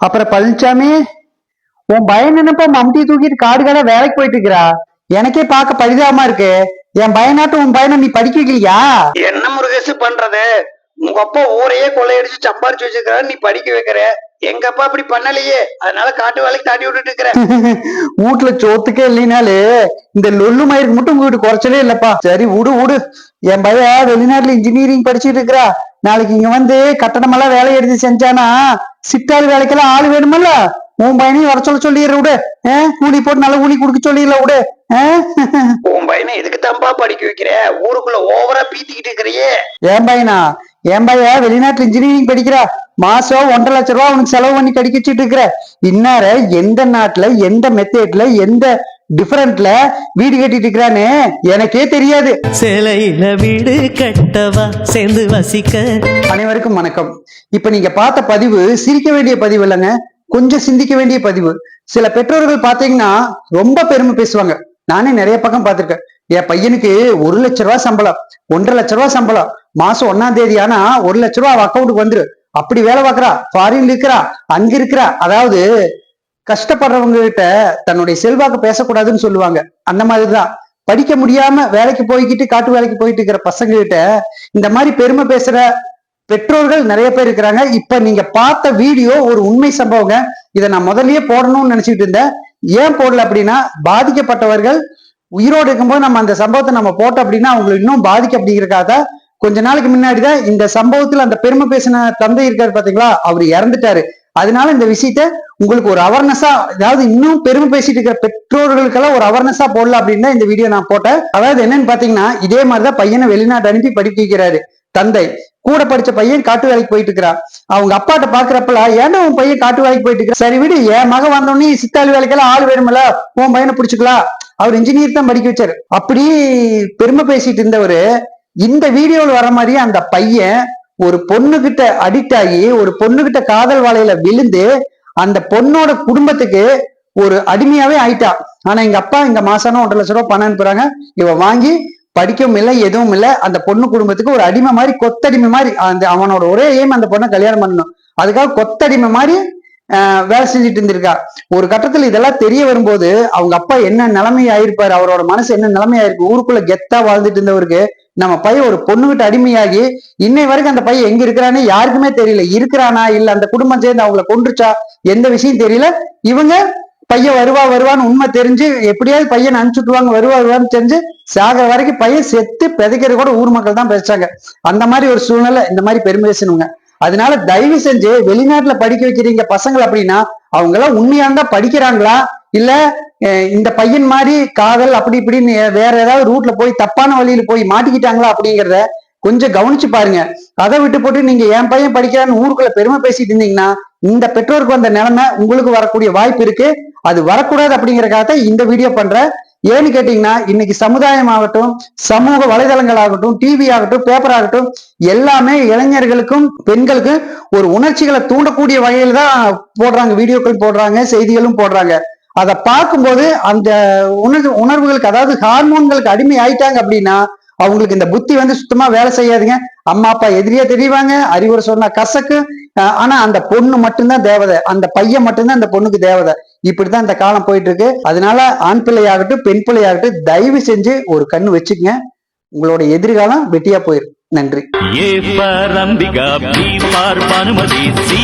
அப்புறம் பழனிசாமி உன் பையன் என்னப்பா மம்டி தூக்கிட்டு காடு கடை வேலைக்கு போயிட்டு இருக்கிறா? எனக்கே பார்க்க பரிதாபமா இருக்கு. என் பையனாட்டும் உன் பையனை நீ படிக்க வைக்கலையா? என்ன முருகேசு பண்றது? உங்க அப்பா ஊரையே கொள்ளையடிச்சு சம்பாரிச்சு வச்சிருக்காரு நீ படிக்க வைக்கிற. எங்க அப்பா அப்படி பண்ணலையே. அதனால காட்டு வேலைக்கு தாண்டி விட்டுட்டு இருக்கிற. வீட்டுல சோத்துக்கே இல்லைனாலு இந்த லொல்லு மயிருக்கு மட்டும் உங்ககிட்ட குறைச்சலே இல்லப்பா. சரி விடு விடு. என் பையன் வெளிநாட்டுல இன்ஜினியரிங் படிச்சுட்டு இருக்கிறா. நாளைக்கு இங்க வந்து கட்டடமெல்லாம் வேலை எடுத்து செஞ்சானா சித்தாள் வேலைக்கெல்லாம் ஆள் வேணுமல்ல? உன் பையனையும் வர சொல்ல சொல்லிடுற விடு. கூலி போட்டு நல்ல கூலி கொடுக்க சொல்லிடல விடு? உன் பையனை எதுக்கு தம்பா படிக்க வைக்கிற? ஊருக்குள்ள ஓவரா பீத்திக்கிட்டு இருக்கிறியே. என் பையனா? என் பையன் வெளிநாட்டுல இன்ஜினியரிங் படிக்கிறா? மாசம் ஒன்றரை லட்ச ரூபா அவனுக்கு செலவு பண்ணி வச்சுட்டு இருக்கிற. இன்னார எந்த நாட்டுல எந்த மெத்தேட்ல எந்த டிஃபரண்ட்ல வீடு கட்டிட்டு இருக்கிறான்னு எனக்கே தெரியாது. சேலையில வீடு கட்டவா சேர்ந்து வசிக்க. அனைவருக்கும் வணக்கம். இப்ப நீங்க பார்த்த பதிவு சிரிக்க வேண்டிய பதிவு இல்லைங்க. கொஞ்சம் சிந்திக்க வேண்டிய பதிவு. சில பெற்றோர்கள் பாத்தீங்கன்னா ரொம்ப பெருமை பேசுவாங்க. நானே நிறைய பக்கம் பார்த்திருக்கேன். என் பையனுக்கு ஒரு லட்ச ரூபாய் சம்பளம் ஒன்றரை லட்ச ரூபாய் சம்பளம். மாசம் ஒன்னாம் தேதி ஆனா ஒரு லட்ச ரூபாய் அவ அக்கௌண்ட்டுக்கு வந்துரு. அப்படி வேலை பார்க்கறா ஃபாரின்ல இருக்கிறா அங்க இருக்கிறா. அதாவது கஷ்டப்படுறவங்க கிட்ட தன்னுடைய செல்வாக்கு பேசக்கூடாதுன்னு சொல்லுவாங்க. அந்த மாதிரிதான். படிக்க முடியாம வேலைக்கு போய்கிட்டு காட்டு வேலைக்கு போயிட்டு இருக்கிற பசங்க கிட்ட இந்த மாதிரி பெருமை பேசுற பெற்றோர்கள் நிறைய பேர் இருக்கிறாங்க. இப்ப நீங்க பார்த்த வீடியோ ஒரு உண்மை சம்பவங்க இதை நான் முதல்லயே போடணும்னு நினைச்சிட்டு இருந்தேன். ஏன் போடல அப்படின்னா பாதிக்கப்பட்டவர்கள் உயிரோடு இருக்கும்போது நம்ம அந்த சம்பவத்தை நம்ம போட்டோம் அப்படின்னா அவங்களுக்கு இன்னும் பாதிக்க அப்படிங்கிறக்காக கொஞ்ச நாளைக்கு முன்னாடி தான் இந்த சம்பவத்துல அந்த பெருமை பேசின தந்தை இருக்காரு பாத்தீங்களா? அவர் இறந்துட்டாரு. அதனால இந்த விஷயத்த உங்களுக்கு ஒரு அவேர்னஸா அதாவது இன்னும் பெருமை பேசிட்டு இருக்கிற பெற்றோர்களுக்கெல்லாம் ஒரு அவேர்னஸா போடல அப்படின்னு இந்த வீடியோ நான் போட்டேன். அதாவது என்னன்னு பாத்தீங்கன்னா இதே மாதிரிதான் பையனை வெளிநாட்டு அனுப்பி படிக்க வைக்கிறாரு. தந்தை. கூட படிச்ச பையன் காட்டு வேலைக்கு போயிட்டு இருக்கிறான். அவங்க அப்பாட்ட பாக்குறப்பல ஏன்டா உன் பையன் காட்டு வேலைக்கு போயிட்டு இருக்கிற சரி விடு என் மகன் வந்தோடனே சித்தாள் வேலைக்கெல்லாம் ஆள் வேணுமில்ல உன் பையனை பிடிச்சிக்கலாம். அவர் இன்ஜினியர் தான் படிக்க வச்சாரு. அப்படி பெருமை பேசிட்டு இருந்தவரு இந்த வீடியோவில் வர மாதிரி அந்த பையன் ஒரு பொண்ணுகிட்ட அடிக்ட் ஆகி ஒரு பொண்ணுகிட்ட காதல் வலையில விழுந்து அந்த பொண்ணோட குடும்பத்துக்கு ஒரு அடிமையாவே ஆயிட்டா. ஆனா எங்க அப்பா இங்க மாசம் ஒன்றரை லட்ச ரூபாய் பணம் அனுப்புறாங்க. இவ வாங்கி படிக்கவும் இல்லை எதுவும் இல்லை. அந்த பொண்ணு குடும்பத்துக்கு ஒரு அடிமை மாதிரி கொத்தடிமை மாதிரி அந்த அவனோட ஒரே எய்ம் அந்த பொண்ணை கல்யாணம் பண்ணணும். அதுக்காக கொத்தடிமை மாதிரி ஆஹ், வேலை செஞ்சுட்டு இருந்திருக்கா. ஒரு கட்டத்துல இதெல்லாம் தெரிய வரும்போது அவங்க அப்பா என்ன நிலைமை ஆயிருப்பாரு அவரோட மனசு என்ன நிலைமை ஆயிருக்கு ஊருக்குள்ள கெத்தா வாழ்ந்துட்டு இருந்தவருக்கு நம்ம பையன் ஒரு பொண்ணுகிட்ட அடிமையாகி இன்னை வரைக்கும் அந்த பையன் எங்க இருக்கிறான்னு யாருக்குமே தெரியல. இருக்கிறானா இல்ல அந்த குடும்பம் சேர்ந்து அவங்கள கொன்றுச்சா? எந்த விஷயம் தெரியல. இவங்க பையன் வருவா வருவான்னு உண்மை தெரிஞ்சு எப்படியாவது பையன் அனுப்பிச்சுட்டுவாங்க வருவா வருவான்னு தெரிஞ்சு சாகிற வரைக்கும் பையன் செத்து பிதைக்கிறது கூட ஊர் மக்கள் தான் பேசுறாங்க. அந்த மாதிரி ஒரு சூழ்நிலை இந்த மாதிரி பெருமை பேசணுங்க அதனால தயவு செஞ்சு வெளிநாட்டுல படிக்க வைக்கிறீங்க பசங்களை அப்படின்னா அவங்க எல்லாம் உண்மையா இருந்தா படிக்கிறாங்களா? இல்ல இந்த பையன் மாதிரி காதல் அப்படி இப்படின்னு வேற ஏதாவது ரூட்ல போய் தப்பான வழியில போய் மாட்டிக்கிட்டாங்களா அப்படிங்கிறத கொஞ்சம் கவனிச்சு பாருங்க. அதை விட்டு போட்டு நீங்க என் பையன் படிக்கிறான்னு ஊருக்குள்ள பெருமை பேசிட்டு இருந்தீங்கன்னா இந்த பெற்றோருக்கு வந்த நிலைமை உங்களுக்கு வரக்கூடிய வாய்ப்பு இருக்கு. அது வரக்கூடாது அப்படிங்கிறக்காக தான் இந்த வீடியோ பண்றேன். ஏன்னு கேட்டீங்கன்னா இன்னைக்கு சமுதாயம் ஆகட்டும் சமூக வலைதளங்கள் ஆகட்டும் டிவி ஆகட்டும் பேப்பர் ஆகட்டும் எல்லாமே இளைஞர்களுக்கும் பெண்களுக்கும் ஒரு உணர்ச்சிகளை தூண்டக்கூடிய வகையில தான் போடுறாங்க வீடியோக்கள் போடுறாங்க செய்திகளும் போடுறாங்க. அதை பார்க்கும்போது அந்த உணர்வு உணர்வுகளுக்கு அதாவது ஹார்மோன்களுக்கு அடிமை ஆயிட்டாங்க அப்படின்னா அவங்களுக்கு இந்த புத்தி வந்து சுத்தமா வேலை செய்யாதுங்க. அம்மா அப்பா எதிரியா தெரியவாங்க அறிவுரை சொன்னா கசக்கு. ஆனா அந்த பொண்ணு மட்டும்தான் தேவதை. அந்த பையன் மட்டும்தான் அந்த பொண்ணுக்கு தேவதை. இப்படிதான் இந்த காலம் போயிட்டு இருக்கு அதனால ஆண் பிள்ளையாகட்டும் பெண் பிள்ளையாகட்டும் தயவு செஞ்சு ஒரு கண்ணு வச்சுக்கங்க. உங்களோட எதிர்காலம் வெட்டியா போயிரு நன்றி. A Ambika B Bhanumathi C